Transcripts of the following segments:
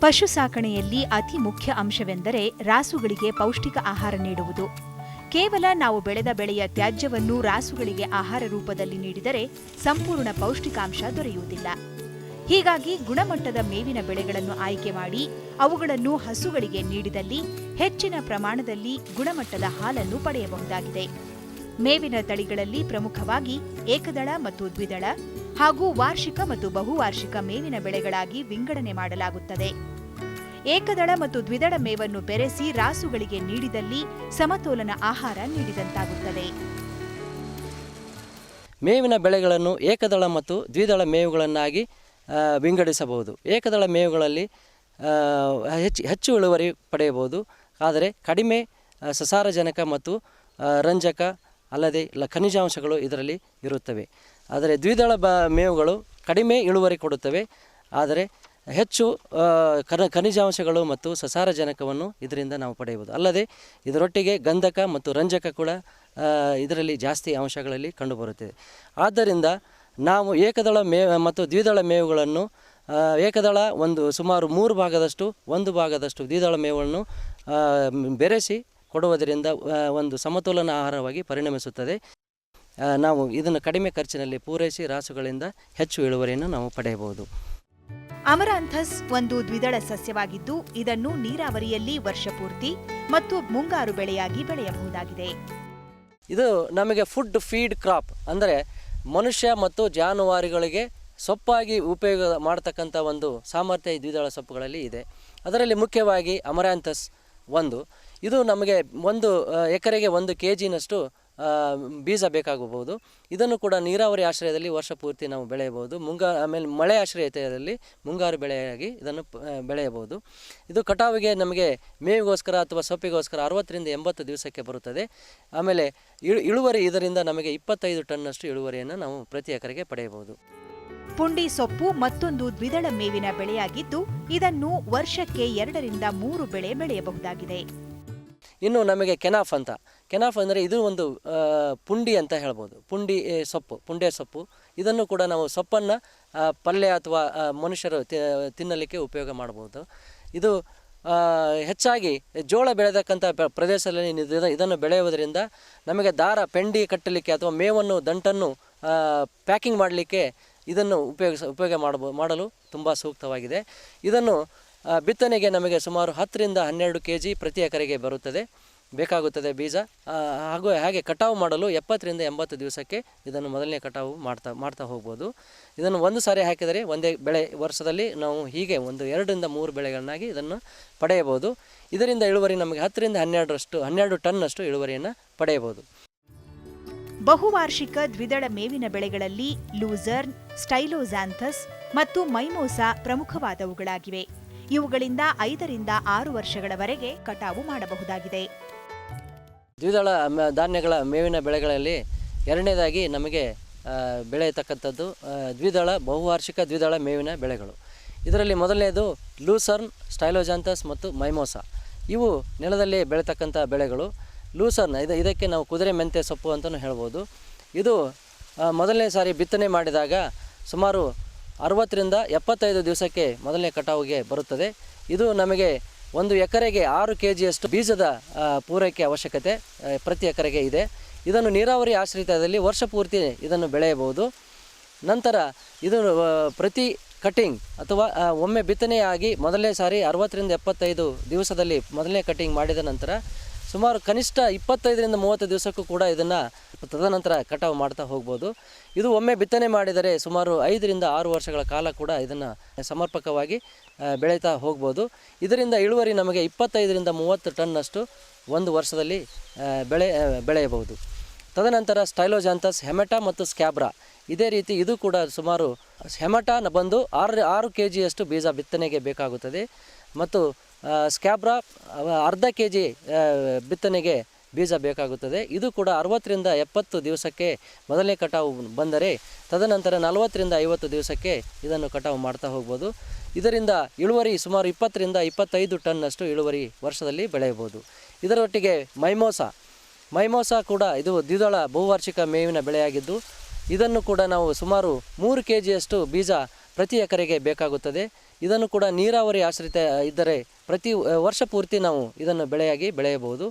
ಪಶು ಸಾಕಣೆಯಲ್ಲಿ ಅತಿ ಮುಖ್ಯ ಅಂಶವೆಂದರೆ ರಾಸುಗಳಿಗೆ ಪೌಷ್ಟಿಕ ಆಹಾರ ನೀಡುವುದು. ಕೇವಲ ನಾವು ಬೆಳೆದ ಬೆಳೆಯ ತ್ಯಾಜ್ಯವನ್ನು ರಾಸುಗಳಿಗೆ ಆಹಾರ ರೂಪದಲ್ಲಿ ನೀಡಿದರೆ ಸಂಪೂರ್ಣ ಪೌಷ್ಟಿಕಾಂಶ ದೊರೆಯುವುದಿಲ್ಲ. ಹೀಗಾಗಿ ಗುಣಮಟ್ಟದ ಮೇವಿನ ಬೆಳೆಗಳನ್ನು ಆಯ್ಕೆ ಮಾಡಿ ಅವುಗಳನ್ನು ಹಸುಗಳಿಗೆ ನೀಡಿದಲ್ಲಿ ಹೆಚ್ಚಿನ ಪ್ರಮಾಣದಲ್ಲಿ ಗುಣಮಟ್ಟದ ಹಾಲನ್ನು ಪಡೆಯಬಹುದಾಗಿದೆ. ಮೇವಿನ ತಳಿಗಳಲ್ಲಿ ಪ್ರಮುಖವಾಗಿ ಏಕದಳ ಮತ್ತು ದ್ವಿದಳ ಹಾಗೂ ವಾರ್ಷಿಕ ಮತ್ತು ಬಹುವಾರ್ಷಿಕ ಮೇವಿನ ಬೆಳೆಗಳಾಗಿ ವಿಂಗಡಣೆ ಮಾಡಲಾಗುತ್ತದೆ. ಏಕದಳ ಮತ್ತು ದ್ವಿದಳ ಮೇವನ್ನು ಬೆರೆಸಿ ರಾಸುಗಳಿಗೆ ನೀಡಿದಲ್ಲಿ ಸಮತೋಲನ ಆಹಾರ ನೀಡಿದಂತಾಗುತ್ತದೆ. ಮೇವಿನ ಬೆಳೆಗಳನ್ನು ಏಕದಳ ಮತ್ತು ದ್ವಿದಳ ಮೇವುಗಳನ್ನಾಗಿ ವಿಂಗಡಿಸಬಹುದು. ಏಕದಳ ಮೇವುಗಳಲ್ಲಿ ಹೆಚ್ಚು ಹೆಚ್ಚು ಇಳುವರಿ ಪಡೆಯಬಹುದು. ಆದರೆ ಕಡಿಮೆ ಸಸಾರಜನಕ ಮತ್ತು ರಂಜಕ ಅಲ್ಲದೆ ಖನಿಜಾಂಶಗಳು ಇದರಲ್ಲಿ ಇರುತ್ತವೆ. ಆದರೆ ದ್ವಿದಳ ಬ, ಮೇವುಗಳು ಕಡಿಮೆ ಇಳುವರಿ ಕೊಡುತ್ತವೆ. ಆದರೆ ಹೆಚ್ಚು ಕನ ಖನಿಜಾಂಶಗಳು ಮತ್ತು ಸಸಾರಜನಕವನ್ನು ಇದರಿಂದ ನಾವು ಪಡೆಯಬಹುದು. ಅಲ್ಲದೆ ಇದರೊಟ್ಟಿಗೆ ಗಂಧಕ ಮತ್ತು ರಂಜಕ ಕೂಡ ಇದರಲ್ಲಿ ಜಾಸ್ತಿ ಅಂಶಗಳಲ್ಲಿ ಕಂಡುಬರುತ್ತದೆ. ಆದ್ದರಿಂದ ನಾವು ಏಕದಳ ಮೇ ಮತ್ತು ದ್ವಿದಳ ಮೇವುಗಳನ್ನು ಏಕದಳ ಒಂದು ಸುಮಾರು ಮೂರು ಭಾಗದಷ್ಟು ಒಂದು ಭಾಗದಷ್ಟು ದ್ವಿದಳ ಮೇವನ್ನು ಬೆರೆಸಿ ಕೊಡುವುದರಿಂದ ಒಂದು ಸಮತೋಲನ ಆಹಾರವಾಗಿ ಪರಿಣಮಿಸುತ್ತದೆ. ನಾವು ಇದನ್ನು ಕಡಿಮೆ ಖರ್ಚಿನಲ್ಲಿ ಪೂರೈಸಿ ರಾಸುಗಳಿಂದ ಹೆಚ್ಚು ಇಳುವರಿಯನ್ನು ನಾವು ಪಡೆಯಬಹುದು. ಅಮರಾಂಥಸ್ ಒಂದು ದ್ವಿದಳ ಸಸ್ಯವಾಗಿದ್ದು ಇದನ್ನು ನೀರಾವರಿಯಲ್ಲಿ ವರ್ಷಪೂರ್ತಿ ಮತ್ತು ಮುಂಗಾರು ಬೆಳೆಯಾಗಿ ಬೆಳೆಯಬಹುದಾಗಿದೆ. ಇದು ನಮಗೆ ಫುಡ್ ಫೀಡ್ ಕ್ರಾಪ್ ಅಂದರೆ ಮನುಷ್ಯ ಮತ್ತು ಜಾನುವಾರುಗಳಿಗೆ ಸೊಪ್ಪಾಗಿ ಉಪಯೋಗ ಮಾಡ್ತಕ್ಕಂಥ ಒಂದು ಸಾಮರ್ಥ್ಯ ಈ ದ್ವಿದಳ ಸೊಪ್ಪುಗಳಲ್ಲಿ ಇದೆ. ಅದರಲ್ಲಿ ಮುಖ್ಯವಾಗಿ ಅಮರಾಂಥಸ್ ಒಂದು. ಇದು ನಮಗೆ ಒಂದು ಎಕರೆಗೆ ಒಂದು ಕೆ ಜಿನಷ್ಟು ಬೀಜ ಬೇಕಾಗಬಹುದು. ಇದನ್ನು ಕೂಡ ನೀರಾವರಿ ಆಶ್ರಯದಲ್ಲಿ ವರ್ಷ ಪೂರ್ತಿ ನಾವು ಬೆಳೆಯಬಹುದು. ಮುಂಗಾರು ಆಮೇಲೆ ಮಳೆ ಆಶ್ರಯತೆಯಲ್ಲಿ ಮುಂಗಾರು ಬೆಳೆಯಾಗಿ ಇದನ್ನು ಬೆಳೆಯಬಹುದು. ಇದು ಕಟಾವಿಗೆ ನಮಗೆ ಮೇವಿಗೋಸ್ಕರ ಅಥವಾ ಸೊಪ್ಪಿಗೋಸ್ಕರ ಅರವತ್ತರಿಂದ ಎಂಬತ್ತು ದಿವಸಕ್ಕೆ ಬರುತ್ತದೆ. ಆಮೇಲೆ ಇಳು ಇಳುವರಿ ಇದರಿಂದ ನಮಗೆ ಇಪ್ಪತ್ತೈದು ಟನ್ನಷ್ಟು ಇಳುವರಿಯನ್ನು ನಾವು ಪ್ರತಿ ಎಕರೆಗೆ ಪಡೆಯಬಹುದು. ಪುಂಡಿ ಸೊಪ್ಪು ಮತ್ತೊಂದು ದ್ವಿದಳ ಮೇವಿನ ಬೆಳೆಯಾಗಿದ್ದು ಇದನ್ನು ವರ್ಷಕ್ಕೆ ಎರಡರಿಂದ ಮೂರು ಬೆಳೆ ಬೆಳೆಯಬಹುದಾಗಿದೆ. ಇನ್ನು ನಮಗೆ ಕೆನಾಫ್ ಅಂತ. ಕೆನಾಫ್ ಅಂದರೆ ಇದು ಒಂದು ಪುಂಡಿ ಅಂತ ಹೇಳ್ಬೋದು. ಪುಂಡಿ ಸೊಪ್ಪು, ಪುಂಡೆ ಸೊಪ್ಪು. ಇದನ್ನು ಕೂಡ ನಾವು ಸೊಪ್ಪನ್ನು ಪಲ್ಯ ಅಥವಾ ಮನುಷ್ಯರು ತಿನ್ನಲಿಕ್ಕೆ ಉಪಯೋಗ ಮಾಡ್ಬೋದು ಇದು ಹೆಚ್ಚಾಗಿ ಜೋಳ ಬೆಳೆದಕ್ಕಂಥ ಪ್ರದೇಶದಲ್ಲಿ ಇದು- ಇದನ್ನು ಬೆಳೆಯುವುದರಿಂದ ನಮಗೆ ದಾರ, ಪೆಂಡಿ ಕಟ್ಟಲಿಕ್ಕೆ ಅಥವಾ ಮೇವನ್ನು, ದಂಟನ್ನು ಪ್ಯಾಕಿಂಗ್ ಮಾಡಲಿಕ್ಕೆ ಇದನ್ನು ಉಪಯೋಗಿಸ, ಉಪಯೋಗ ಮಾಡಬೋ, ಮಾಡಲು ತುಂಬ ಸೂಕ್ತವಾಗಿದೆ. ಇದನ್ನು ಬಿತ್ತನೆಗೆ ನಮಗೆ ಸುಮಾರು ಹತ್ತರಿಂದ ಹನ್ನೆರಡು ಕೆ ಜಿ ಪ್ರತಿ ಎಕರೆಗೆ ಬರುತ್ತದೆ. ಬೇಕಾಗುತ್ತದೆ ಬೀಜ. ಹಾಗೂ ಹಾಗೆ ಕಟಾವು ಮಾಡಲು ಎಪ್ಪತ್ತರಿಂದ ಎಂಬತ್ತು ದಿವಸಕ್ಕೆ ಇದನ್ನು ಮೊದಲನೇ ಕಟಾವು ಮಾಡ್ತಾ ಮಾಡ್ತಾ ಹೋಗ್ಬೋದು. ಇದನ್ನು ಒಂದು ಸಾರಿ ಹಾಕಿದರೆ ಒಂದೇ ಬೆಳೆ ವರ್ಷದಲ್ಲಿ ನಾವು ಹೀಗೆ ಒಂದು ಎರಡರಿಂದ ಮೂರು ಬೆಳೆಗಳನ್ನಾಗಿ ಇದನ್ನು ಪಡೆಯಬಹುದು. ಇದರಿಂದ ಇಳುವರಿ ನಮಗೆ ಹತ್ತರಿಂದ ಹನ್ನೆರಡರಷ್ಟು, ಹನ್ನೆರಡು ಟನ್ನಷ್ಟು ಇಳುವರಿಯನ್ನು ಪಡೆಯಬಹುದು. ಬಹುವಾರ್ಷಿಕ ದ್ವಿದಳ ಮೇವಿನ ಬೆಳೆಗಳಲ್ಲಿ ಲೂಸರ್ನ್, ಸ್ಟೈಲೋಸಾಂಥಸ್ ಮತ್ತು ಮೈಮೋಸಾ ಪ್ರಮುಖವಾದವುಗಳಾಗಿವೆ. ಇವುಗಳಿಂದ ಐದರಿಂದ ಆರು ವರ್ಷಗಳವರೆಗೆ ಕಟಾವು ಮಾಡಬಹುದಾಗಿದೆ. ದ್ವಿದಳ ಧಾನ್ಯಗಳ ಮೇವಿನ ಬೆಳೆಗಳಲ್ಲಿ ಎರಡನೇದಾಗಿ ನಮಗೆ ಬೆಳೆಯತಕ್ಕಂಥದ್ದು ದ್ವಿದಳ, ಬಹುವಾರ್ಷಿಕ ದ್ವಿದಳ ಮೇವಿನ ಬೆಳೆಗಳು. ಇದರಲ್ಲಿ ಮೊದಲನೇದು ಲೂಸರ್ನ್ ಸ್ಟೈಲೋಜಾಂಥಸ್ ಮತ್ತು ಮೈಮೋಸಾ. ಇವು ನೆಲದಲ್ಲಿ ಬೆಳೆತಕ್ಕಂಥ ಬೆಳೆಗಳು. ಲೂಸರ್ನ್, ಇದು, ಇದಕ್ಕೆ ನಾವು ಕುದುರೆ ಮೆಂತೆ ಸೊಪ್ಪು ಅಂತಲೂ ಹೇಳ್ಬೋದು. ಇದು ಮೊದಲನೇ ಸಾರಿ ಬಿತ್ತನೆ ಮಾಡಿದಾಗ ಸುಮಾರು ಅರವತ್ತರಿಂದ ಎಪ್ಪತ್ತೈದು ದಿವಸಕ್ಕೆ ಮೊದಲನೇ ಕಟಾವಿಗೆ ಬರುತ್ತದೆ. ಇದು ನಮಗೆ ಒಂದು ಎಕರೆಗೆ ಆರು ಕೆ ಜಿಯಷ್ಟು ಬೀಜದ ಪೂರೈಕೆ ಅವಶ್ಯಕತೆ ಪ್ರತಿ ಎಕರೆಗೆ ಇದೆ. ಇದನ್ನು ನೀರಾವರಿ ಆಶ್ರಿತದಲ್ಲಿ ವರ್ಷ ಪೂರ್ತಿ ಇದನ್ನು ಬೆಳೆಯಬಹುದು. ನಂತರ ಇದು ಪ್ರತಿ ಕಟಿಂಗ್ ಅಥವಾ ಒಮ್ಮೆ ಬಿತ್ತನೆಯಾಗಿ ಮೊದಲನೇ ಸಾರಿ ಅರವತ್ತರಿಂದ ಎಪ್ಪತ್ತೈದು ದಿವಸದಲ್ಲಿ ಮೊದಲನೇ ಕಟಿಂಗ್ ಮಾಡಿದ ನಂತರ ಸುಮಾರು ಕನಿಷ್ಠ ಇಪ್ಪತ್ತೈದರಿಂದ ಮೂವತ್ತು ದಿವಸಕ್ಕೂ ಕೂಡ ಇದನ್ನು ತದನಂತರ ಕಟಾವು ಮಾಡ್ತಾ ಹೋಗ್ಬೋದು. ಇದು ಒಮ್ಮೆ ಬಿತ್ತನೆ ಮಾಡಿದರೆ ಸುಮಾರು ಐದರಿಂದ ಆರು ವರ್ಷಗಳ ಕಾಲ ಕೂಡ ಇದನ್ನು ಸಮರ್ಪಕವಾಗಿ ಬೆಳೀತಾ ಹೋಗ್ಬೋದು. ಇದರಿಂದ ಇಳುವರಿ ನಮಗೆ ಇಪ್ಪತ್ತೈದರಿಂದ ಮೂವತ್ತು ಟನ್ನಷ್ಟು ಒಂದು ವರ್ಷದಲ್ಲಿ ಬೆಳೆ ಬೆಳೆಯಬಹುದು. ತದನಂತರ ಸ್ಟೈಲೋಜಾಂಥಸ್ ಹೆಮೆಟಾ ಮತ್ತು ಸ್ಕ್ಯಾಬ್ರಾ. ಇದೇ ರೀತಿ ಇದು ಕೂಡ ಸುಮಾರು, ಹೆಮಟಾನ ಬಂದು ಆರು ಆರು ಕೆ ಜಿಯಷ್ಟು ಬೀಜ ಬಿತ್ತನೆಗೆ ಬೇಕಾಗುತ್ತದೆ. ಮತ್ತು ಸ್ಕ್ಯಾಬ್ರಾ ಅರ್ಧ ಕೆ ಜಿ ಬಿತ್ತನೆಗೆ ಬೀಜ ಬೇಕಾಗುತ್ತದೆ. ಇದು ಕೂಡ ಅರವತ್ತರಿಂದ ಎಪ್ಪತ್ತು ದಿವಸಕ್ಕೆ ಮೊದಲನೇ ಕಟಾವು ಬಂದರೆ ತದನಂತರ ನಲವತ್ತರಿಂದ ಐವತ್ತು ದಿವಸಕ್ಕೆ ಇದನ್ನು ಕಟಾವು ಮಾಡ್ತಾ ಹೋಗ್ಬೋದು. ಇದರಿಂದ ಇಳುವರಿ ಸುಮಾರು ಇಪ್ಪತ್ತರಿಂದ ಇಪ್ಪತ್ತೈದು ಟನ್ನಷ್ಟು ಇಳುವರಿ ವರ್ಷದಲ್ಲಿ ಬೆಳೆಯಬಹುದು. ಇದರೊಟ್ಟಿಗೆ ಮೈಮೋಸ. ಮೈಮೋಸ ಕೂಡ ಇದು ದ್ವಿದಳ ಬಹುವಾರ್ಷಿಕ ಮೇವಿನ ಬೆಳೆಯಾಗಿದ್ದು, ಇದನ್ನು ಕೂಡ ನಾವು ಸುಮಾರು ಮೂರು ಕೆ ಜಿಯಷ್ಟು ಬೀಜ ಪ್ರತಿ ಎಕರೆಗೆ ಬೇಕಾಗುತ್ತದೆ. ಇದನ್ನು ಕೂಡ ನೀರಾವರಿ ಆಶ್ರಿತ ಇದ್ದರೆ ಪ್ರತಿ ವರ್ಷ ಪೂರ್ತಿ ನಾವು ಇದನ್ನು ಬೆಳೆಯಾಗಿ ಬೆಳೆಯಬಹುದು.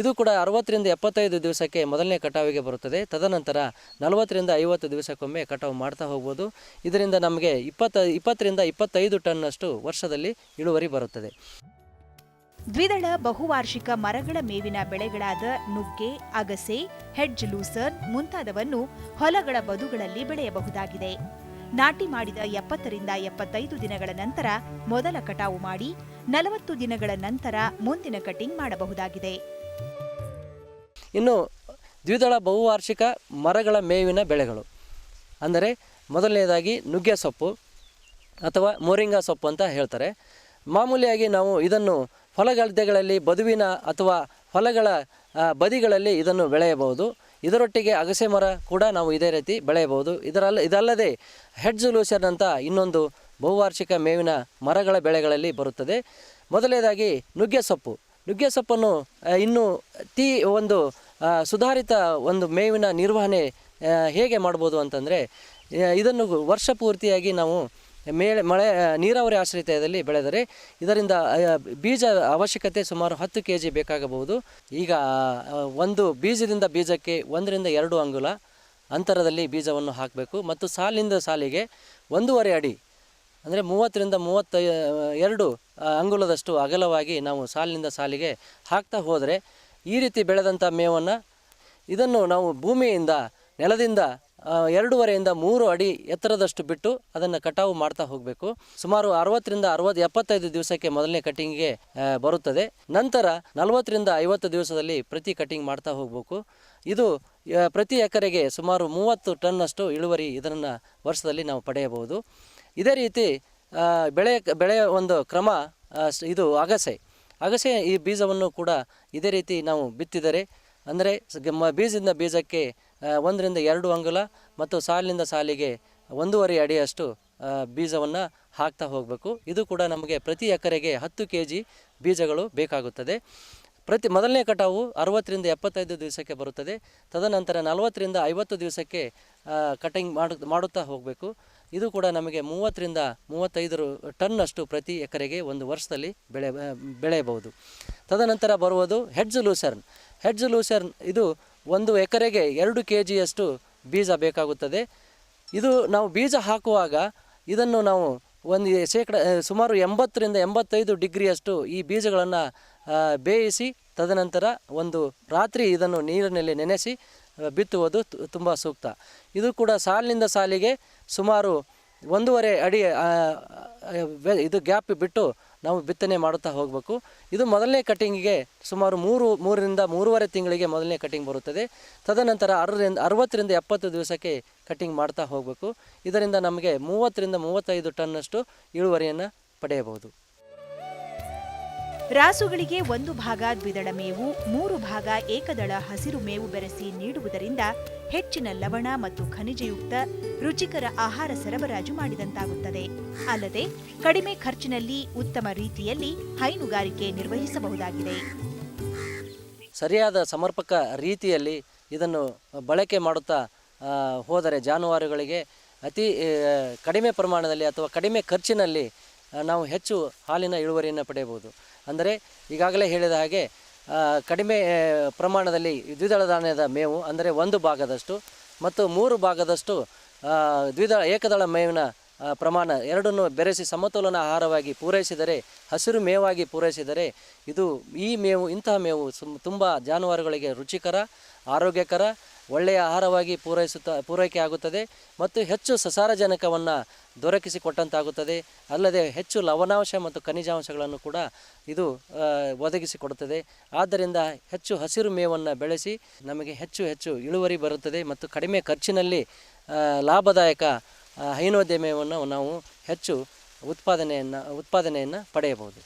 ಇದು ಕೂಡ ಅರವತ್ತರಿಂದ ಎಪ್ಪತ್ತೈದು ದಿವಸಕ್ಕೆ ಮೊದಲನೇ ಕಟಾವಿಗೆ ಬರುತ್ತದೆ. ತದನಂತರ ನಲವತ್ತರಿಂದ ಐವತ್ತು ದಿವಸಕ್ಕೊಮ್ಮೆ ಕಟಾವು ಮಾಡ್ತಾ ಹೋಗ್ಬೋದು. ಇದರಿಂದ ನಮಗೆ ಇಪ್ಪತ್ತ, ಇಪ್ಪತ್ತರಿಂದ ಇಪ್ಪತ್ತೈದು ಟನ್ನಷ್ಟು ವರ್ಷದಲ್ಲಿ ಇಳುವರಿ ಬರುತ್ತದೆ. ದ್ವಿದಳ ಬಹುವಾರ್ಷಿಕ ಮರಗಳ ಮೇವಿನ ಬೆಳೆಗಳಾದ ನುಗ್ಗೆ, ಅಗಸೆ, ಹೆಡ್ಜ್ ಲೂಸರ್ ಮುಂತಾದವನ್ನು ಹೊಲಗಳ ಬದುಗಳಲ್ಲಿ ಬೆಳೆಯಬಹುದಾಗಿದೆ. ನಾಟಿ ಮಾಡಿದ ಎಪ್ಪತ್ತರಿಂದ ಎಪ್ಪತ್ತೈದು ದಿನಗಳ ನಂತರ ಮೊದಲ ಕಟಾವು ಮಾಡಿ ನಲವತ್ತು ದಿನಗಳ ನಂತರ ಮುಂದಿನ ಕಟಿಂಗ್ ಮಾಡಬಹುದಾಗಿದೆ. ಇನ್ನು ದ್ವಿದಳ ಬಹುವಾರ್ಷಿಕ ಮರಗಳ ಮೇವಿನ ಬೆಳೆಗಳು. ಅಂದರೆ ಮೊದಲನೇದಾಗಿ ನುಗ್ಗೆ ಸೊಪ್ಪು ಅಥವಾ ಮೋರಿಂಗಾ ಸೊಪ್ಪು ಅಂತ ಹೇಳ್ತಾರೆ. ಮಾಮೂಲಿಯಾಗಿ ನಾವು ಇದನ್ನು ಹೊಲಗದ್ದೆಗಳಲ್ಲಿ ಬದುವಿನ ಅಥವಾ ಹೊಲಗಳ ಬದಿಗಳಲ್ಲಿ ಇದನ್ನು ಬೆಳೆಯಬಹುದು. ಇದರೊಟ್ಟಿಗೆ ಅಗಸೆ ಮರ ಕೂಡ ನಾವು ಇದೇ ರೀತಿ ಬೆಳೆಯಬಹುದು. ಇದರಲ್ಲ, ಇದಲ್ಲದೆ ಹೆಡ್ಜ್ ಲೂಸರ್ನಂಥ ಅಂತ ಇನ್ನೊಂದು ಬಹುವಾರ್ಷಿಕ ಮೇವಿನ ಮರಗಳ ಬೆಳೆಗಳಲ್ಲಿ ಬರುತ್ತದೆ. ಮೊದಲನೇದಾಗಿ ನುಗ್ಗೆ ಸೊಪ್ಪು. ನುಗ್ಗೆ ಸೊಪ್ಪನ್ನು ಇನ್ನೂ ತೀ ಒಂದು ಸುಧಾರಿತ ಒಂದು ಮೇವಿನ ನಿರ್ವಹಣೆ ಹೇಗೆ ಮಾಡ್ಬೋದು ಅಂತಂದರೆ ಇದನ್ನು ವರ್ಷ ಪೂರ್ತಿಯಾಗಿ ನಾವು ಮೇಲೆ ಮಳೆ ನೀರಾವರಿ ಆಶ್ರಿತದಲ್ಲಿ ಬೆಳೆದರೆ ಇದರಿಂದ ಬೀಜ ಅವಶ್ಯಕತೆ ಸುಮಾರು ಹತ್ತು ಕೆ ಜಿ ಬೇಕಾಗಬಹುದು. ಈಗ ಒಂದು ಬೀಜದಿಂದ ಬೀಜಕ್ಕೆ ಒಂದರಿಂದ ಎರಡು ಅಂಗುಲ ಅಂತರದಲ್ಲಿ ಬೀಜವನ್ನು ಹಾಕಬೇಕು. ಮತ್ತು ಸಾಲಿಂದ ಸಾಲಿಗೆ ಒಂದೂವರೆ ಅಡಿ, ಅಂದರೆ ಮೂವತ್ತರಿಂದ ಮೂವತ್ತ ಎರಡು ಅಂಗುಲದಷ್ಟು ಅಗಲವಾಗಿ ನಾವು ಸಾಲಿನಿಂದ ಸಾಲಿಗೆ ಹಾಕ್ತಾ ಹೋದರೆ ಈ ರೀತಿ ಬೆಳೆದಂಥ ಮೇವನ್ನು, ಇದನ್ನು ನಾವು ಭೂಮಿಯಿಂದ, ನೆಲದಿಂದ ಎರಡೂವರೆಯಿಂದ ಮೂರು ಅಡಿ ಎತ್ತರದಷ್ಟು ಬಿಟ್ಟು ಅದನ್ನು ಕಟಾವು ಮಾಡ್ತಾ ಹೋಗಬೇಕು. ಸುಮಾರು ಅರವತ್ತರಿಂದ ಅರವತ್ತು ಎಪ್ಪತ್ತೈದು ದಿವಸಕ್ಕೆ ಮೊದಲನೇ ಕಟಿಂಗ್ಗೆ ಬರುತ್ತದೆ. ನಂತರ ನಲವತ್ತರಿಂದ ಐವತ್ತು ದಿವಸದಲ್ಲಿ ಪ್ರತಿ ಕಟಿಂಗ್ ಮಾಡ್ತಾ ಹೋಗಬೇಕು. ಇದು ಪ್ರತಿ ಎಕರೆಗೆ ಸುಮಾರು ಮೂವತ್ತು ಟನ್ನಷ್ಟು ಇಳುವರಿ ಇದನ್ನು ವರ್ಷದಲ್ಲಿ ನಾವು ಪಡೆಯಬಹುದು. ಇದೇ ರೀತಿ ಬೆಳೆ ಬೆಳೆಯ ಒಂದು ಕ್ರಮ ಇದು ಅಗಸೆ. ಅಗಸೆ ಈ ಬೀಜವನ್ನು ಕೂಡ ಇದೇ ರೀತಿ ನಾವು ಬಿತ್ತಿದರೆ, ಅಂದರೆ ಬೀಜದಿಂದ ಬೀಜಕ್ಕೆ ಒಂದರಿಂದ ಎರಡು ಅಂಗುಲ ಮತ್ತು ಸಾಲಿನಿಂದ ಸಾಲಿಗೆ ಒಂದೂವರೆ ಅಡಿಯಷ್ಟು ಬೀಜವನ್ನು ಹಾಕ್ತಾ ಹೋಗಬೇಕು. ಇದು ಕೂಡ ನಮಗೆ ಪ್ರತಿ ಎಕರೆಗೆ ಹತ್ತು ಕೆ ಜಿ ಬೀಜಗಳು ಬೇಕಾಗುತ್ತದೆ. ಪ್ರತಿ, ಮೊದಲನೇ ಕಟಾವು ಅರವತ್ತರಿಂದ ಎಪ್ಪತ್ತೈದು ದಿವಸಕ್ಕೆ ಬರುತ್ತದೆ. ತದನಂತರ ನಲವತ್ತರಿಂದ ಐವತ್ತು ದಿವಸಕ್ಕೆ ಕಟಿಂಗ್ ಮಾಡು, ಮಾಡುತ್ತಾ ಹೋಗಬೇಕು. ಇದು ಕೂಡ ನಮಗೆ ಮೂವತ್ತರಿಂದ ಮೂವತ್ತೈದು ಟನ್ನಷ್ಟು ಪ್ರತಿ ಎಕರೆಗೆ ಒಂದು ವರ್ಷದಲ್ಲಿ ಬೆಳೆ ಬೆಳೆಯಬಹುದು. ತದನಂತರ ಬರುವುದು ಹೆಡ್ಜ್ ಲೂಸರ್ನ್. ಹೆಡ್ಜ್ ಲೂಸರ್ನ್ ಇದು ಒಂದು ಎಕರೆಗೆ ಎರಡು ಕೆ ಜಿಯಷ್ಟು ಬೀಜ ಬೇಕಾಗುತ್ತದೆ. ಇದು ನಾವು ಬೀಜ ಹಾಕುವಾಗ ಇದನ್ನು ನಾವು ಒಂದು ಶೇಕಡ ಸುಮಾರು ಎಂಬತ್ತರಿಂದ ಎಂಬತ್ತೈದು ಡಿಗ್ರಿಯಷ್ಟು ಈ ಬೀಜಗಳನ್ನು ಬೇಯಿಸಿ ತದನಂತರ ಒಂದು ರಾತ್ರಿ ಇದನ್ನು ನೀರಿನಲ್ಲಿ ನೆನೆಸಿ ಬಿತ್ತುವುದು ತುಂಬ ಸೂಕ್ತ. ಇದು ಕೂಡ ಸಾಲಿನಿಂದ ಸಾಲಿಗೆ ಸುಮಾರು ಒಂದೂವರೆ ಅಡಿ ಇದು ಗ್ಯಾಪ್ ಬಿಟ್ಟು ನಾವು ಬಿತ್ತನೆ ಮಾಡುತ್ತಾ ಹೋಗಬೇಕು. ಇದು ಮೊದಲನೇ ಕಟ್ಟಿಂಗಿಗೆ ಸುಮಾರು ಮೂರು, ಮೂರರಿಂದ ಮೂರುವರೆ ತಿಂಗಳಿಗೆ ಮೊದಲನೇ ಕಟಿಂಗ್ ಬರುತ್ತದೆ. ತದನಂತರ ಅರರಿಂದ ಅರವತ್ತರಿಂದ ಎಪ್ಪತ್ತು ದಿವಸಕ್ಕೆ ಕಟಿಂಗ್ ಮಾಡ್ತಾ ಹೋಗಬೇಕು. ಇದರಿಂದ ನಮಗೆ ಮೂವತ್ತರಿಂದ ಮೂವತ್ತೈದು ಟನ್ನಷ್ಟು ಇಳುವರಿಯನ್ನು ಪಡೆಯಬಹುದು. ರಾಸುಗಳಿಗೆ ಒಂದು ಭಾಗ ದ್ವಿದಳ ಮೇವು, ಮೂರು ಭಾಗ ಏಕದಳ ಹಸಿರು ಮೇವು ಬೆರೆಸಿ ನೀಡುವುದರಿಂದ ಹೆಚ್ಚಿನ ಲವಣ ಮತ್ತು ಖನಿಜಯುಕ್ತ, ರುಚಿಕರ ಆಹಾರ ಸರಬರಾಜು ಮಾಡಿದಂತಾಗುತ್ತದೆ. ಅಲ್ಲದೆ, ಕಡಿಮೆ ಖರ್ಚಿನಲ್ಲಿ ಉತ್ತಮ ರೀತಿಯಲ್ಲಿ ಹೈನುಗಾರಿಕೆ ನಿರ್ವಹಿಸಬಹುದಾಗಿದೆ. ಸರಿಯಾದ ಸಮರ್ಪಕ ರೀತಿಯಲ್ಲಿ ಇದನ್ನು ಬಳಕೆ ಮಾಡುತ್ತಾ ಹೋದರೆ ಜಾನುವಾರುಗಳಿಗೆ ಅತಿ ಕಡಿಮೆ ಪ್ರಮಾಣದಲ್ಲಿ ಅಥವಾ ಕಡಿಮೆ ಖರ್ಚಿನಲ್ಲಿ ನಾವು ಹೆಚ್ಚು ಹಾಲಿನ ಇಳುವರಿಯನ್ನು ಪಡೆಯಬಹುದು. ಅಂದರೆ, ಈಗಾಗಲೇ ಹೇಳಿದ ಹಾಗೆ ಕಡಿಮೆ ಪ್ರಮಾಣದಲ್ಲಿ ದ್ವಿದಳ ಧಾನ್ಯದ ಮೇವು, ಅಂದರೆ ಒಂದು ಭಾಗದಷ್ಟು ಮತ್ತು ಮೂರು ಭಾಗದಷ್ಟು ದ್ವಿದಳ, ಏಕದಳ ಮೇವಿನ ಪ್ರಮಾಣ ಎರಡನ್ನು ಬೆರೆಸಿ ಸಮತೋಲನ ಆಹಾರವಾಗಿ ಪೂರೈಸಿದರೆ, ಹಸಿರು ಮೇವಾಗಿ ಪೂರೈಸಿದರೆ ಇದು ಈ ಮೇವು, ಇಂತಹ ಮೇವು ಸುಮ್ ತುಂಬ ಜಾನುವಾರುಗಳಿಗೆ ರುಚಿಕರ, ಆರೋಗ್ಯಕರ ಒಳ್ಳೆಯ ಆಹಾರವಾಗಿ ಪೂರೈಸುತ್ತಾ, ಪೂರೈಕೆ ಆಗುತ್ತದೆ ಮತ್ತು ಹೆಚ್ಚು ಸಸಾರಜನಕವನ್ನು ದೊರಕಿಸಿಕೊಟ್ಟಂತಾಗುತ್ತದೆ. ಅಲ್ಲದೆ ಹೆಚ್ಚು ಲವಣಾಂಶ ಮತ್ತು ಖನಿಜಾಂಶಗಳನ್ನು ಕೂಡ ಇದು ಒದಗಿಸಿಕೊಡುತ್ತದೆ. ಆದ್ದರಿಂದ ಹೆಚ್ಚು ಹಸಿರು ಮೇವನ್ನು ಬೆಳೆಸಿ ನಮಗೆ ಹೆಚ್ಚು ಹೆಚ್ಚು ಇಳುವರಿ ಬರುತ್ತದೆ ಮತ್ತು ಕಡಿಮೆ ಖರ್ಚಿನಲ್ಲಿ ಲಾಭದಾಯಕ ಹೈನೋದ್ಯಮವನ್ನು ನಾವು ಹೆಚ್ಚು ಉತ್ಪಾದನೆಯನ್ನು ಉತ್ಪಾದನೆಯನ್ನು ಪಡೆಯಬಹುದು.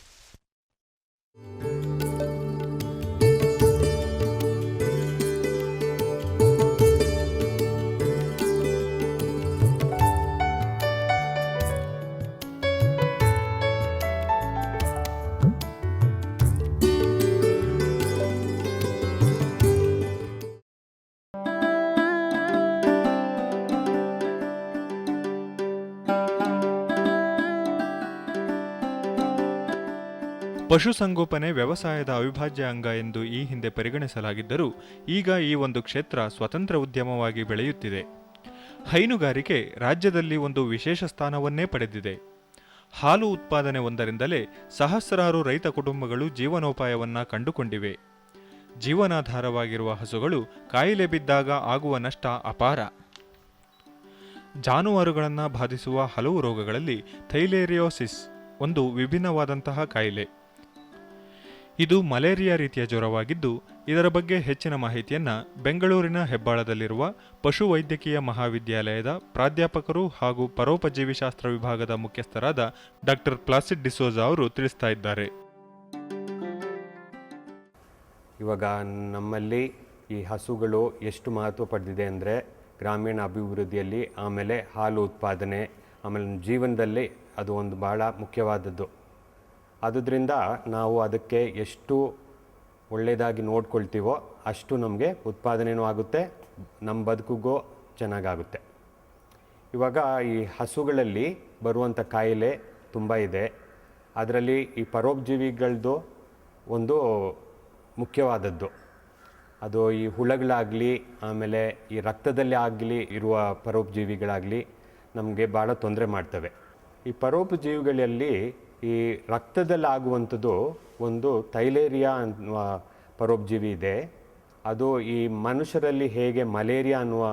ಪಶುಸಂಗೋಪನೆ ವ್ಯವಸಾಯದ ಅವಿಭಾಜ್ಯ ಅಂಗ ಎಂದು ಈ ಹಿಂದೆ ಪರಿಗಣಿಸಲಾಗಿದ್ದರೂ ಈಗ ಈ ಒಂದು ಕ್ಷೇತ್ರ ಸ್ವತಂತ್ರ ಉದ್ಯಮವಾಗಿ ಬೆಳೆಯುತ್ತಿದೆ. ಹೈನುಗಾರಿಕೆ ರಾಜ್ಯದಲ್ಲಿ ಒಂದು ವಿಶೇಷ ಸ್ಥಾನವನ್ನೇ ಪಡೆದಿದೆ. ಹಾಲು ಉತ್ಪಾದನೆ ಒಂದರಿಂದಲೇ ಸಹಸ್ರಾರು ರೈತ ಕುಟುಂಬಗಳು ಜೀವನೋಪಾಯವನ್ನ ಕಂಡುಕೊಂಡಿವೆ. ಜೀವನಾಧಾರವಾಗಿರುವ ಹಸುಗಳು ಕಾಯಿಲೆ ಬಿದ್ದಾಗ ಆಗುವ ನಷ್ಟ ಅಪಾರ. ಜಾನುವಾರುಗಳನ್ನು ಬಾಧಿಸುವ ಹಲವು ರೋಗಗಳಲ್ಲಿ ಥೈಲೇರಿಯೋಸಿಸ್, ಒಂದು ವಿಭಿನ್ನವಾದಂತಹ ಕಾಯಿಲೆ. ಇದು ಮಲೇರಿಯಾ ರೀತಿಯ ಜ್ವರವಾಗಿದ್ದು, ಇದರ ಬಗ್ಗೆ ಹೆಚ್ಚಿನ ಮಾಹಿತಿಯನ್ನು ಬೆಂಗಳೂರಿನ ಹೆಬ್ಬಾಳದಲ್ಲಿರುವ ಪಶುವೈದ್ಯಕೀಯ ಮಹಾವಿದ್ಯಾಲಯದ ಪ್ರಾಧ್ಯಾಪಕರು ಹಾಗೂ ಪರೋಪಜೀವಿಶಾಸ್ತ್ರ ವಿಭಾಗದ ಮುಖ್ಯಸ್ಥರಾದ ಡಾಕ್ಟರ್ ಪ್ಲಾಸಿಡ್ ಡಿಸೋಜಾ ಅವರು ತಿಳಿಸ್ತಾ ಇದ್ದಾರೆ. ಇವಾಗ ನಮ್ಮಲ್ಲಿ ಈ ಹಸುಗಳು ಎಷ್ಟು ಮಹತ್ವ ಪಡೆದಿದೆ ಅಂದರೆ ಗ್ರಾಮೀಣ ಅಭಿವೃದ್ಧಿಯಲ್ಲಿ ಆಮೇಲೆ ಹಾಲು ಉತ್ಪಾದನೆ, ಆಮೇಲೆ ಜೀವನದಲ್ಲಿ ಅದು ಒಂದು ಭಾಳ ಮುಖ್ಯವಾದದ್ದು. ಆದುದರಿಂದ ನಾವು ಅದಕ್ಕೆ ಎಷ್ಟು ಒಳ್ಳೆಯದಾಗಿ ನೋಡ್ಕೊಳ್ತೀವೋ ಅಷ್ಟು ನಮಗೆ ಉತ್ಪಾದನೆಯೂ ಆಗುತ್ತೆ ನಮ್ಮ ಬದುಕಿಗೂ ಚೆನ್ನಾಗಾಗುತ್ತೆ. ಇವಾಗ ಈ ಹಸುಗಳಲ್ಲಿ ಬರುವಂಥ ಕಾಯಿಲೆ ತುಂಬ ಇದೆ. ಅದರಲ್ಲಿ ಈ ಪರೋಪಜೀವಿಗಳದ್ದು ಒಂದು ಮುಖ್ಯವಾದದ್ದು. ಅದು ಈ ಹುಳಗಳಾಗಲಿ, ಆಮೇಲೆ ಈ ರಕ್ತದಲ್ಲಿ ಆಗಲಿ ಇರುವ ಪರೋಪಜೀವಿಗಳಾಗಲಿ ನಮಗೆ ಭಾಳ ತೊಂದರೆ ಮಾಡ್ತವೆ. ಈ ಪರೋಪಜೀವಿಗಳಲ್ಲಿ ಈ ರಕ್ತದಲ್ಲಿ ಆಗುವಂಥದ್ದು ಒಂದು ತೈಲೇರಿಯಾ ಅನ್ನುವ ಪರೋಪಜೀವಿ ಇದೆ. ಅದು ಈ ಮನುಷ್ಯರಲ್ಲಿ ಹೇಗೆ ಮಲೇರಿಯಾ ಅನ್ನುವ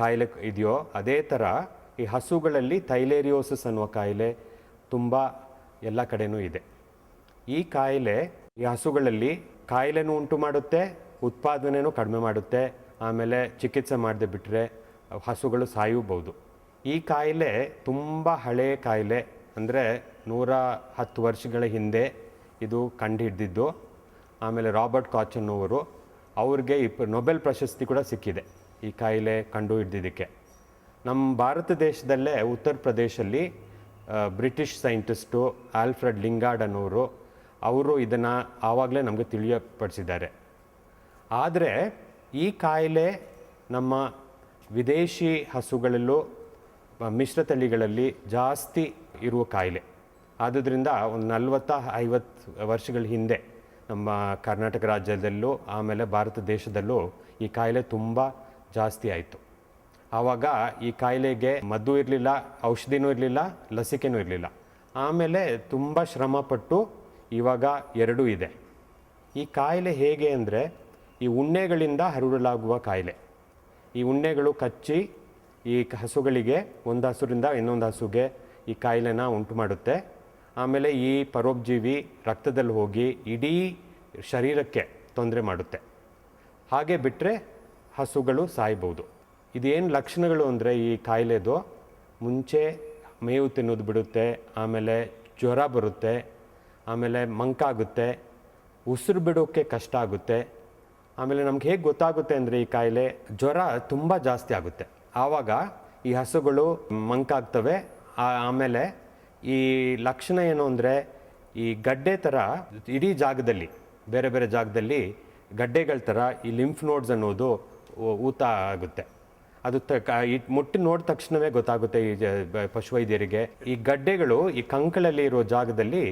ಕಾಯಿಲೆ ಇದೆಯೋ ಅದೇ ಥರ ಈ ಹಸುಗಳಲ್ಲಿ ಥೈಲೇರಿಯೋಸಿಸ್ ಅನ್ನುವ ಕಾಯಿಲೆ ತುಂಬ ಎಲ್ಲ ಕಡೆನೂ ಇದೆ. ಈ ಕಾಯಿಲೆ ಈ ಹಸುಗಳಲ್ಲಿ ಕಾಯಿಲೆನೂ ಉಂಟು ಮಾಡುತ್ತೆ ಉತ್ಪಾದನೆಯೂ ಕಡಿಮೆ ಮಾಡುತ್ತೆ, ಆಮೇಲೆ ಚಿಕಿತ್ಸೆ ಮಾಡದೆ ಬಿಟ್ಟರೆ ಹಸುಗಳು ಸಾಯಬಹುದು. ಈ ಕಾಯಿಲೆ ತುಂಬ ಹಳೆಯ ಕಾಯಿಲೆ ಅಂದರೆ ನೂರ ಹತ್ತು ವರ್ಷಗಳ ಹಿಂದೆ ಇದು ಕಂಡುಹಿಡ್ದಿದ್ದು. ಆಮೇಲೆ ರಾಬರ್ಟ್ ಕಾಚನ್ ಅವರು ಅವ್ರಿಗೆ ಇಪ್ಪ ನೊಬೆಲ್ ಪ್ರಶಸ್ತಿ ಕೂಡ ಸಿಕ್ಕಿದೆ ಈ ಕಾಯಿಲೆ ಕಂಡು ಹಿಡ್ದಿದ್ದಕ್ಕೆ ನಮ್ಮ ಭಾರತ ದೇಶದಲ್ಲೇ ಉತ್ತರ ಪ್ರದೇಶಲ್ಲಿ ಬ್ರಿಟಿಷ್ ಸೈಂಟಿಸ್ಟು ಆಲ್ಫ್ರೆಡ್ ಲಿಂಗಾರ್ಡ್ ಅನ್ನೋರು ಅವರು ಇದನ್ನು ಆವಾಗಲೇ ನಮಗೆ ತಿಳಿಯಪಡಿಸಿದ್ದಾರೆ. ಆದರೆ ಈ ಕಾಯಿಲೆ ನಮ್ಮ ವಿದೇಶಿ ಹಸುಗಳಲ್ಲೂ ಮಿಶ್ರತಳಿಗಳಲ್ಲಿ ಮಿಶ್ರ ತಳಿಗಳಲ್ಲಿ ಜಾಸ್ತಿ ಇರುವ ಕಾಯಿಲೆ. ಆದುದರಿಂದ ಒಂದು ನಲವತ್ತ ಐವತ್ತು ವರ್ಷಗಳ ಹಿಂದೆ ನಮ್ಮ ಕರ್ನಾಟಕ ರಾಜ್ಯದಲ್ಲೂ ಆಮೇಲೆ ಭಾರತ ದೇಶದಲ್ಲೂ ಈ ಕಾಯಿಲೆ ತುಂಬ ಜಾಸ್ತಿ ಆಯಿತು. ಆವಾಗ ಈ ಕಾಯಿಲೆಗೆ ಮದ್ದು ಇರಲಿಲ್ಲ, ಔಷಧಿನೂ ಇರಲಿಲ್ಲ, ಲಸಿಕೆನೂ ಇರಲಿಲ್ಲ. ಆಮೇಲೆ ತುಂಬ ಶ್ರಮಪಟ್ಟು ಇವಾಗ ಎರಡೂ ಇದೆ. ಈ ಕಾಯಿಲೆ ಹೇಗೆ ಅಂದರೆ, ಈ ಉಣ್ಣೆಗಳಿಂದ ಹರಡಲಾಗುವ ಕಾಯಿಲೆ. ಈ ಉಣ್ಣೆಗಳು ಕಚ್ಚಿ ಈ ಹಸುಗಳಿಗೆ ಒಂದು ಹಸುರಿಂದ ಇನ್ನೊಂದು ಹಸುಗೆ ಈ ಕಾಯಿಲೆನ ಉಂಟು ಮಾಡುತ್ತೆ. ಆಮೇಲೆ ಈ ಪರೋಪಜೀವಿ ರಕ್ತದಲ್ಲಿ ಹೋಗಿ ಇಡೀ ಶರೀರಕ್ಕೆ ತೊಂದರೆ ಮಾಡುತ್ತೆ. ಹಾಗೆ ಬಿಟ್ಟರೆ ಹಸುಗಳು ಸಾಯ್ಬೋದು. ಇದೇನು ಲಕ್ಷಣಗಳು ಅಂದರೆ ಈ ಕಾಯಿಲೆದು? ಮುಂಚೆ ಮೇವು ತಿನ್ನೋದು ಬಿಡುತ್ತೆ, ಆಮೇಲೆ ಜ್ವರ ಬರುತ್ತೆ, ಆಮೇಲೆ ಮಂಕಾಗುತ್ತೆ ಉಸಿರು ಬಿಡೋಕ್ಕೆ ಕಷ್ಟ ಆಗುತ್ತೆ. ಆಮೇಲೆ ನಮ್ಗೆ ಹೇಗೆ ಗೊತ್ತಾಗುತ್ತೆ ಅಂದರೆ ಈ ಕಾಯಿಲೆ? ಜ್ವರ ತುಂಬ ಜಾಸ್ತಿ ಆಗುತ್ತೆ. ಆವಾಗ ಈ ಹಸುಗಳು ಮಂಕಾಗ್ತವೆ ಆಮೇಲೆ ಈ ಲಕ್ಷಣ ಏನು ಅಂದರೆ ಈ ಗಡ್ಡೆ ಥರ ಇಡೀ ಜಾಗದಲ್ಲಿ, ಬೇರೆ ಬೇರೆ ಜಾಗದಲ್ಲಿ ಗಡ್ಡೆಗಳ ಥರ ಈ ಲಿಂಫ್ ನೋಡ್ಸ್ ಅನ್ನೋದು ಊತ ಆಗುತ್ತೆ. ಅದು ತ ಮುಟ್ಟಿ ನೋಡಿದ ತಕ್ಷಣವೇ ಗೊತ್ತಾಗುತ್ತೆ ಈ ಪಶುವೈದ್ಯರಿಗೆ. ಈ ಗಡ್ಡೆಗಳು ಈ ಕಂಕಳಲ್ಲಿ ಇರೋ ಜಾಗದಲ್ಲಿ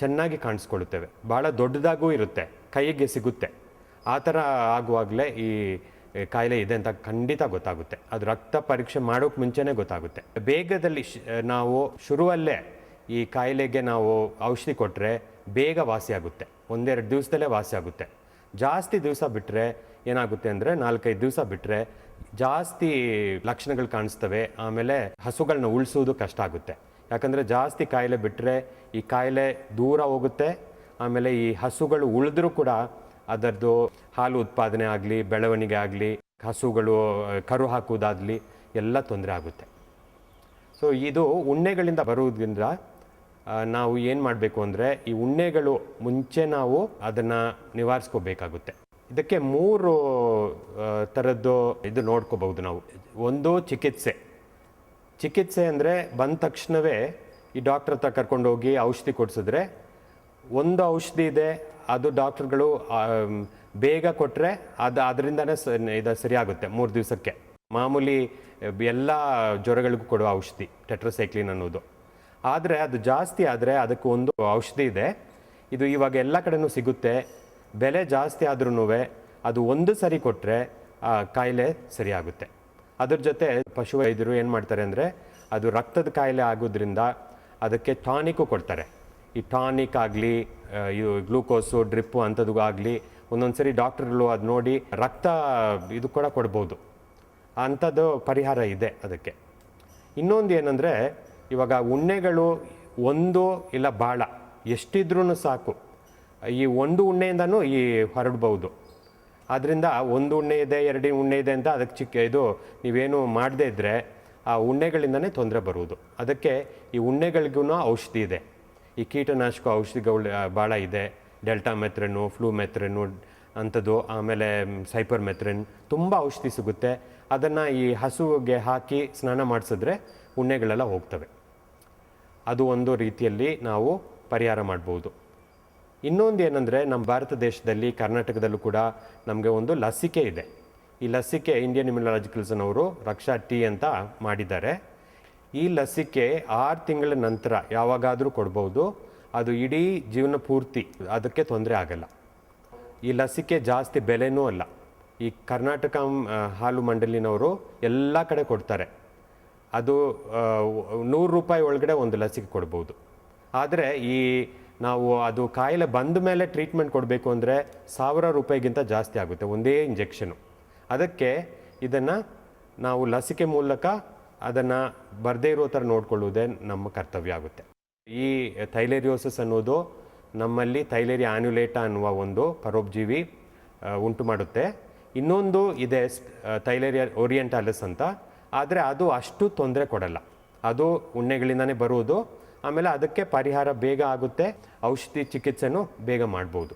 ಚೆನ್ನಾಗಿ ಕಾಣಿಸ್ಕೊಳ್ಳುತ್ತವೆ. ಭಾಳ ದೊಡ್ಡದಾಗೂ ಇರುತ್ತೆ. ಕೈಗೆ ಸಿಗುತ್ತೆ. ಆ ಥರ ಆಗುವಾಗಲೇ ಈ ಕಾಯಿಲೆ ಇದೆ ಅಂತ ಖಂಡಿತ ಗೊತ್ತಾಗುತ್ತೆ. ಅದು ರಕ್ತ ಪರೀಕ್ಷೆ ಮಾಡೋಕೆ ಮುಂಚೆನೇ ಗೊತ್ತಾಗುತ್ತೆ. ಬೇಗದಲ್ಲಿ ನಾವು ಶುರುವಲ್ಲೇ ಈ ಕಾಯಿಲೆಗೆ ನಾವು ಔಷಧಿ ಕೊಟ್ಟರೆ ಬೇಗ ವಾಸಿಯಾಗುತ್ತೆ ಒಂದೆರಡು ದಿವಸದಲ್ಲೇ ವಾಸಿಯಾಗುತ್ತೆ ಜಾಸ್ತಿ ದಿವಸ ಬಿಟ್ಟರೆ ಏನಾಗುತ್ತೆ ಅಂದರೆ ನಾಲ್ಕೈದು ದಿವಸ ಬಿಟ್ಟರೆ ಜಾಸ್ತಿ ಲಕ್ಷಣಗಳು ಕಾಣಿಸ್ತವೆ. ಆಮೇಲೆ ಹಸುಗಳನ್ನ ಉಳಿಸೋದು ಕಷ್ಟ ಆಗುತ್ತೆ. ಯಾಕಂದರೆ ಜಾಸ್ತಿ ಕಾಯಿಲೆ ಬಿಟ್ಟರೆ ಈ ಕಾಯಿಲೆ ದೂರ ಹೋಗುತ್ತೆ. ಆಮೇಲೆ ಈ ಹಸುಗಳು ಉಳಿದ್ರೂ ಕೂಡ ಅದರದ್ದು ಹಾಲು ಉತ್ಪಾದನೆ ಆಗಲಿ, ಬೆಳವಣಿಗೆ ಆಗಲಿ, ಹಸುಗಳು ಕರು ಹಾಕುವುದಾಗಲಿ ಎಲ್ಲ ತೊಂದರೆ ಆಗುತ್ತೆ. ಸೊ ಇದು ಉಣ್ಣೆಗಳಿಂದ ಬರುವುದರಿಂದ ನಾವು ಏನು ಮಾಡಬೇಕು ಅಂದರೆ, ಈ ಉಣ್ಣೆಗಳು ಮುಂಚೆ ನಾವು ಅದನ್ನು ನಿವಾರಿಸ್ಕೋಬೇಕಾಗುತ್ತೆ. ಇದಕ್ಕೆ ಮೂರು ಥರದ್ದು ಇದು ನೋಡ್ಕೋಬಹುದು ನಾವು. ಒಂದು ಚಿಕಿತ್ಸೆ. ಚಿಕಿತ್ಸೆ ಅಂದರೆ ಬಂದ ತಕ್ಷಣವೇ ಈ ಡಾಕ್ಟ್ರ್ ಹತ್ರ ಕರ್ಕೊಂಡೋಗಿ ಔಷಧಿ ಕೊಡಿಸಿದ್ರೆ, ಒಂದು ಔಷಧಿ ಇದೆ ಅದು ಡಾಕ್ಟ್ರುಗಳು ಬೇಗ ಕೊಟ್ಟರೆ ಅದು, ಅದರಿಂದನೇ ಸ, ಇದು ಸರಿಯಾಗುತ್ತೆ ಮೂರು ದಿವಸಕ್ಕೆ. ಮಾಮೂಲಿ ಎಲ್ಲ ಜ್ವರಗಳಿಗೂ ಕೊಡುವ ಔಷಧಿ, ಟೆಟ್ರಸೈಕ್ಲಿನ್ ಅನ್ನೋದು. ಆದರೆ ಅದು ಜಾಸ್ತಿ ಆದರೆ ಅದಕ್ಕೆ ಒಂದು ಔಷಧಿ ಇದೆ. ಇದು ಇವಾಗ ಎಲ್ಲ ಕಡೆನೂ ಸಿಗುತ್ತೆ. ಬೆಲೆ ಜಾಸ್ತಿ ಆದ್ರೂ ಅದು ಒಂದು ಸರಿ ಕೊಟ್ಟರೆ ಆ, ಕಾಯಿಲೆ ಸರಿಯಾಗುತ್ತೆ. ಅದ್ರ ಜೊತೆ ಪಶು ವೈದ್ಯರು ಏನು ಮಾಡ್ತಾರೆ ಅಂದರೆ, ಅದು ರಕ್ತದ ಕಾಯಿಲೆ ಆಗೋದ್ರಿಂದ ಅದಕ್ಕೆ ಟಾನಿಕು ಕೊಡ್ತಾರೆ. ಈ ಟಾನಿಕ್ ಆಗಲಿ ಗ್ಲೂಕೋಸು, ಡ್ರಿಪ್ಪು ಅಂಥದ್ದು ಆಗಲಿ ಒಂದೊಂದು ಸರಿ ಡಾಕ್ಟ್ರುಗಳು ಅದು ನೋಡಿ ರಕ್ತ ಇದು ಕೂಡ ಕೊಡ್ಬೋದು. ಅಂಥದ್ದು ಪರಿಹಾರ ಇದೆ ಅದಕ್ಕೆ. ಇನ್ನೊಂದು ಏನಂದರೆ, ಇವಾಗ ಉಣ್ಣೆಗಳು ಒಂದು ಇಲ್ಲ ಭಾಳ ಎಷ್ಟಿದ್ರೂ ಸಾಕು. ಈ ಒಂದು ಉಣ್ಣೆಯಿಂದನೂ ಈ ಹರಡ್ಬೋದು. ಆದ್ದರಿಂದ ಒಂದು ಉಣ್ಣೆ ಇದೆ, ಎರಡು ಉಣ್ಣೆ ಇದೆ ಅಂತ ಅದಕ್ಕೆ ಚಿಕ್ಕ ಇದು ನೀವೇನು ಮಾಡದೇ ಇದ್ದರೆ ಆ ಉಣ್ಣೆಗಳಿಂದನೇ ತೊಂದರೆ ಬರುವುದು ಅದಕ್ಕೆ ಈ ಉಣ್ಣೆಗಳಿಗೂ ಔಷಧಿ ಇದೆ. ಈ ಕೀಟನಾಶಕ ಔಷಧಿಗಳು ಭಾಳ ಇದೆ. ಡೆಲ್ಟಾ ಮೆತ್ರೆನು, ಫ್ಲೂ ಮೆತ್ರೆನು ಅಂಥದ್ದು, ಆಮೇಲೆ ಸೈಪರ್ ಮೆತ್ರೆನ್ ತುಂಬ ಔಷಧಿ ಸಿಗುತ್ತೆ. ಅದನ್ನು ಈ ಹಸುವಿಗೆ ಹಾಕಿ ಸ್ನಾನ ಮಾಡಿಸಿದ್ರೆ ಉಣ್ಣೆಗಳೆಲ್ಲ ಹೋಗ್ತವೆ. ಅದು ಒಂದು ರೀತಿಯಲ್ಲಿ ನಾವು ಪರಿಹಾರ ಮಾಡ್ಬೋದು. ಇನ್ನೊಂದು ಏನಂದರೆ, ನಮ್ಮ ಭಾರತ ದೇಶದಲ್ಲಿ, ಕರ್ನಾಟಕದಲ್ಲೂ ಕೂಡ ನಮಗೆ ಒಂದು ಲಸಿಕೆ ಇದೆ. ಈ ಲಸಿಕೆ ಇಂಡಿಯನ್ ಇಮ್ಯುನಾಲಜಿಕಲ್ಸನ್ ಅವರು ರಕ್ಷಾ ಟಿ ಅಂತ ಮಾಡಿದ್ದಾರೆ. ಈ ಲಸಿಕೆ ಆರು ತಿಂಗಳ ನಂತರ ಯಾವಾಗಾದರೂ ಕೊಡ್ಬೋದು. ಅದು ಇಡೀ ಜೀವನ ಪೂರ್ತಿ, ಅದಕ್ಕೆ ತೊಂದರೆ ಆಗಲ್ಲ. ಈ ಲಸಿಕೆ ಜಾಸ್ತಿ ಬೆಲೆನೂ ಅಲ್ಲ. ಈ ಕರ್ನಾಟಕ ಹಾಲು ಮಂಡಳಿನವರು ಎಲ್ಲ ಕಡೆ ಕೊಡ್ತಾರೆ. ಅದು ನೂರು ರೂಪಾಯಿ ಒಳಗಡೆ ಒಂದು ಲಸಿಕೆ ಕೊಡ್ಬೋದು. ಆದರೆ ಈ, ನಾವು ಅದು ಕಾಯಿಲೆ ಬಂದ ಮೇಲೆ ಟ್ರೀಟ್ಮೆಂಟ್ ಕೊಡಬೇಕು ಅಂದರೆ ಸಾವಿರ ರೂಪಾಯಿಗಿಂತ ಜಾಸ್ತಿ ಆಗುತ್ತೆ, ಒಂದೇ ಇಂಜೆಕ್ಷನು. ಅದಕ್ಕೆ ಇದನ್ನು ನಾವು ಲಸಿಕೆ ಮೂಲಕ ಅದನ್ನು ಬರದೇ ಇರೋ ಥರ ನೋಡ್ಕೊಳ್ಳುವುದೇ ನಮ್ಮ ಕರ್ತವ್ಯ ಆಗುತ್ತೆ. ಈ ಥೈಲೇರಿಯೋಸಿಸ್ ಅನ್ನೋದು ನಮ್ಮಲ್ಲಿ ಥೈಲೇರಿಯ ಆನ್ಯುಲೇಟಾ ಅನ್ನುವ ಒಂದು ಪರೋಪಜೀವಿ ಉಂಟು ಮಾಡುತ್ತೆ. ಇನ್ನೊಂದು ಇದೆ ಥೈಲೇರಿಯಾ ಓರಿಯೆಂಟಾಲಿಸ್ ಅಂತ. ಆದರೆ ಅದು ಅಷ್ಟು ತೊಂದರೆ ಕೊಡಲ್ಲ. ಅದು ಉಣ್ಣೆಗಳಿಂದನೇ ಬರುವುದು ಆಮೇಲೆ ಅದಕ್ಕೆ ಪರಿಹಾರ ಬೇಗ ಆಗುತ್ತೆ. ಔಷಧಿ ಚಿಕಿತ್ಸೆನೂ ಬೇಗ ಮಾಡ್ಬೋದು.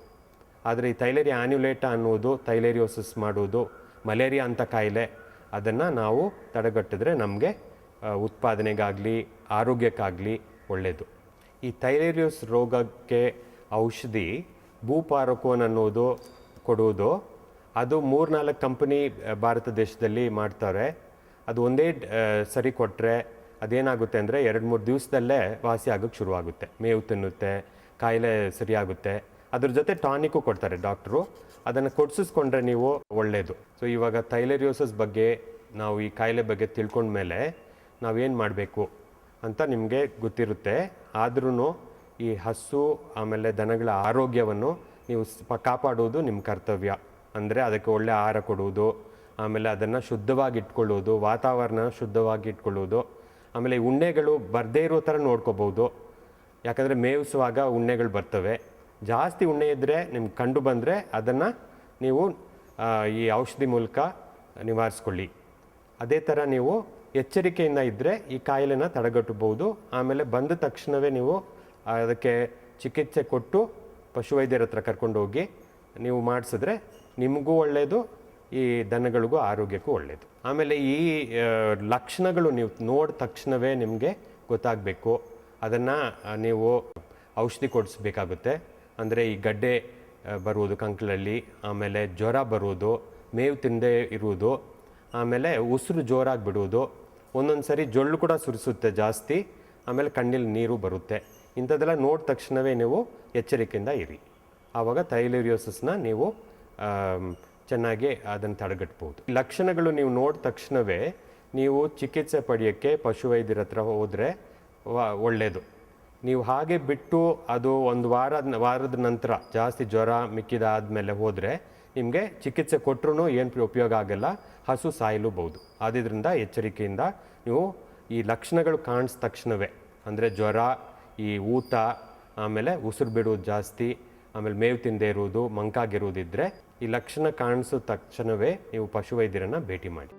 ಆದರೆ ಈ ಥೈಲೇರಿಯ ಆನ್ಯುಲೇಟಾ ಅನ್ನುವುದು ಥೈಲೇರಿಯೋಸಿಸ್ ಮಾಡುವುದು ಮಲೇರಿಯಾ ಅಂತ ಕಾಯಿಲೆ ಅದನ್ನು ನಾವು ತಡೆಗಟ್ಟಿದ್ರೆ ನಮಗೆ ಉತ್ಪಾದನೆಗಾಗಲಿ, ಆರೋಗ್ಯಕ್ಕಾಗಲಿ ಒಳ್ಳೆಯದು ಈ ಥೈರೇರಿಯಸ್ ರೋಗಕ್ಕೆ ಔಷಧಿ ಭೂಪಾರಕೋನ್ ಅನ್ನೋದು ಕೊಡುವುದು ಅದು ಮೂರ್ನಾಲ್ಕು ಕಂಪನಿ ಭಾರತ ದೇಶದಲ್ಲಿ ಮಾಡ್ತಾರೆ. ಅದು ಒಂದೇ ಸರಿ ಕೊಟ್ಟರೆ ಅದೇನಾಗುತ್ತೆ ಅಂದರೆ ಎರಡು ಮೂರು ದಿವಸದಲ್ಲೇ ವಾಸಿ ಆಗೋಕ್ಕೆ ಶುರುವಾಗುತ್ತೆ. ಮೇವು ತಿನ್ನುತ್ತೆ, ಕಾಯಿಲೆ ಸರಿಯಾಗುತ್ತೆ. ಅದ್ರ ಜೊತೆ ಟಾನಿಕು ಕೊಡ್ತಾರೆ ಡಾಕ್ಟ್ರು. ಅದನ್ನು ಕೊಡ್ಸಿಸ್ಕೊಂಡ್ರೆ ನೀವು ಒಳ್ಳೆಯದು ಸೊ ಇವಾಗ ಥೈಲೆರಿಯೋಸಸ್ ಬಗ್ಗೆ ನಾವು ಈ ಕಾಯಿಲೆ ಬಗ್ಗೆ ತಿಳ್ಕೊಂಡ್ಮೇಲೆ ನಾವೇನು ಮಾಡಬೇಕು ಅಂತ ನಿಮಗೆ ಗೊತ್ತಿರುತ್ತೆ. ಆದ್ರೂ ಈ ಹಸು, ಆಮೇಲೆ ದನಗಳ ಆರೋಗ್ಯವನ್ನು ನೀವು ಕಾಪಾಡುವುದು ನಿಮ್ಮ ಕರ್ತವ್ಯ. ಅಂದರೆ ಅದಕ್ಕೆ ಒಳ್ಳೆ ಆಹಾರ ಕೊಡುವುದು ಆಮೇಲೆ ಅದನ್ನು ಶುದ್ಧವಾಗಿ ಇಟ್ಕೊಳ್ಳೋದು ವಾತಾವರಣ ಶುದ್ಧವಾಗಿ ಇಟ್ಕೊಳ್ಳೋದು ಆಮೇಲೆ ಉಣ್ಣೆಗಳು ಬರದೇ ಇರೋ ಥರ ನೋಡ್ಕೋಬೋದು. ಯಾಕಂದರೆ ಮೇವಿಸುವಾಗ ಉಣ್ಣೆಗಳು ಬರ್ತವೆ. ಜಾಸ್ತಿ ಉಣ್ಣೆ ಇದ್ದರೆ ನಿಮ್ಗೆ ಕಂಡು ಬಂದರೆ ಅದನ್ನು ನೀವು ಈ ಔಷಧಿ ಮೂಲಕ ನಿವಾರಿಸ್ಕೊಳ್ಳಿ. ಅದೇ ಥರ ನೀವು ಎಚ್ಚರಿಕೆಯಿಂದ ಇದ್ದರೆ ಈ ಕಾಯಿಲೆನ ತಡೆಗಟ್ಟಬಹುದು. ಆಮೇಲೆ ಬಂದ ತಕ್ಷಣವೇ ನೀವು ಅದಕ್ಕೆ ಚಿಕಿತ್ಸೆ ಕೊಟ್ಟು ಪಶುವೈದ್ಯರ ಹತ್ರ ಕರ್ಕೊಂಡು ಹೋಗಿ ನೀವು ಮಾಡಿಸಿದ್ರೆ ನಿಮಗೂ ಒಳ್ಳೆಯದು ಈ ದನಗಳಿಗೂ ಆರೋಗ್ಯಕ್ಕೂ ಒಳ್ಳೆಯದು ಆಮೇಲೆ ಈ ಲಕ್ಷಣಗಳು ನೀವು ನೋಡಿದ ತಕ್ಷಣವೇ ನಿಮಗೆ ಗೊತ್ತಾಗಬೇಕು. ಅದನ್ನು ನೀವು ಔಷಧಿ ಕೊಡಿಸ್ಬೇಕಾಗುತ್ತೆ. ಅಂದರೆ ಈ ಗಡ್ಡೆ ಬರುವುದು ಕಂಕಳಲ್ಲಿ, ಆಮೇಲೆ ಜ್ವರ ಬರುವುದು, ಮೇವು ತಿಂದೇ ಇರುವುದು, ಆಮೇಲೆ ಉಸಿರು ಜೋರಾಗಿ ಬಿಡುವುದು ಒಂದೊಂದು ಸರಿ ಜೊಳ್ಳು ಕೂಡ ಸುರಿಸುತ್ತೆ ಜಾಸ್ತಿ, ಆಮೇಲೆ ಕಣ್ಣಲ್ಲಿ ನೀರು ಬರುತ್ತೆ. ಇಂಥದ್ದೆಲ್ಲ ನೋಡಿದ ತಕ್ಷಣವೇ ನೀವು ಎಚ್ಚರಿಕೆಯಿಂದ ಇರಿ. ಆವಾಗ ಥೈಲೇರಿಯೋಸಿಸ್ನ ನೀವು ಚೆನ್ನಾಗಿ ಅದನ್ನು ತಡೆಗಟ್ಬೋದು. ಲಕ್ಷಣಗಳು ನೀವು ನೋಡಿದ ತಕ್ಷಣವೇ ನೀವು ಚಿಕಿತ್ಸೆ ಪಡೆಯೋಕ್ಕೆ ಪಶುವೈದ್ಯರ ಹತ್ರ ಹೋದರೆ ಒಳ್ಳೆಯದು ನೀವು ಹಾಗೆ ಬಿಟ್ಟು ಅದು ಒಂದು ವಾರದ ವಾರದ ನಂತರ ಜಾಸ್ತಿ ಜ್ವರ ಮಿಕ್ಕಿದಾದ್ಮೇಲೆ ಹೋದರೆ ನಿಮಗೆ ಚಿಕಿತ್ಸೆ ಕೊಟ್ಟರು ಏನು ಉಪಯೋಗ ಆಗಲ್ಲ, ಹಸು ಸಾಯಲೂಬಹುದು. ಆದ್ದರಿಂದ ಎಚ್ಚರಿಕೆಯಿಂದ ನೀವು ಈ ಲಕ್ಷಣಗಳು ಕಾಣಿಸ್ ತಕ್ಷಣವೇ. ಅಂದರೆ ಜ್ವರ, ಈ ಊತ ಆಮೇಲೆ ಉಸಿರು ಬಿಡುವುದು ಜಾಸ್ತಿ, ಆಮೇಲೆ ಮೇವು ತಿಂದೇ ಇರುವುದು ಮಂಕಾಗಿರುವುದಿದ್ದರೆ ಈ ಲಕ್ಷಣ ಕಾಣಿಸಿದ ತಕ್ಷಣವೇ ನೀವು ಪಶುವೈದ್ಯರನ್ನು ಭೇಟಿ ಮಾಡಿ.